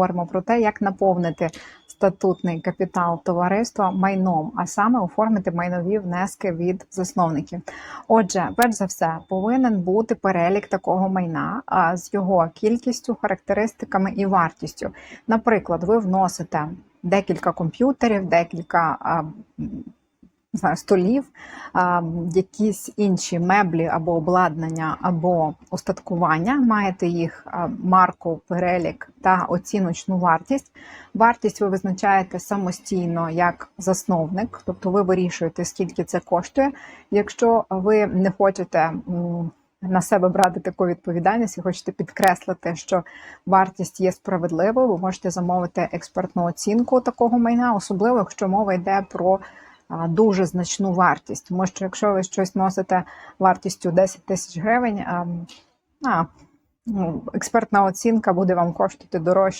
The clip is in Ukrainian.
поговоримо про те, як наповнити статутний капітал товариства майном, а саме оформити майнові внески від засновників. Отже, перш за все, повинен бути перелік такого майна а, з його кількістю, характеристиками і вартістю. Наприклад, ви вносите декілька комп'ютерів, декілька а, не знаю, столів, а, якісь інші меблі або обладнання, або устаткування. Маєте їх марку, перелік та оціночну вартість. Вартість ви визначаєте самостійно як засновник, тобто ви вирішуєте, скільки це коштує. Якщо ви не хочете на себе брати таку відповідальність і хочете підкреслити, що вартість є справедливою, ви можете замовити експертну оцінку такого майна, особливо якщо мова йде про дуже значну вартість. Тому що якщо ви щось носите вартістю 10 тисяч гривень, а, а, ну, експертна оцінка буде вам коштувати дорожче.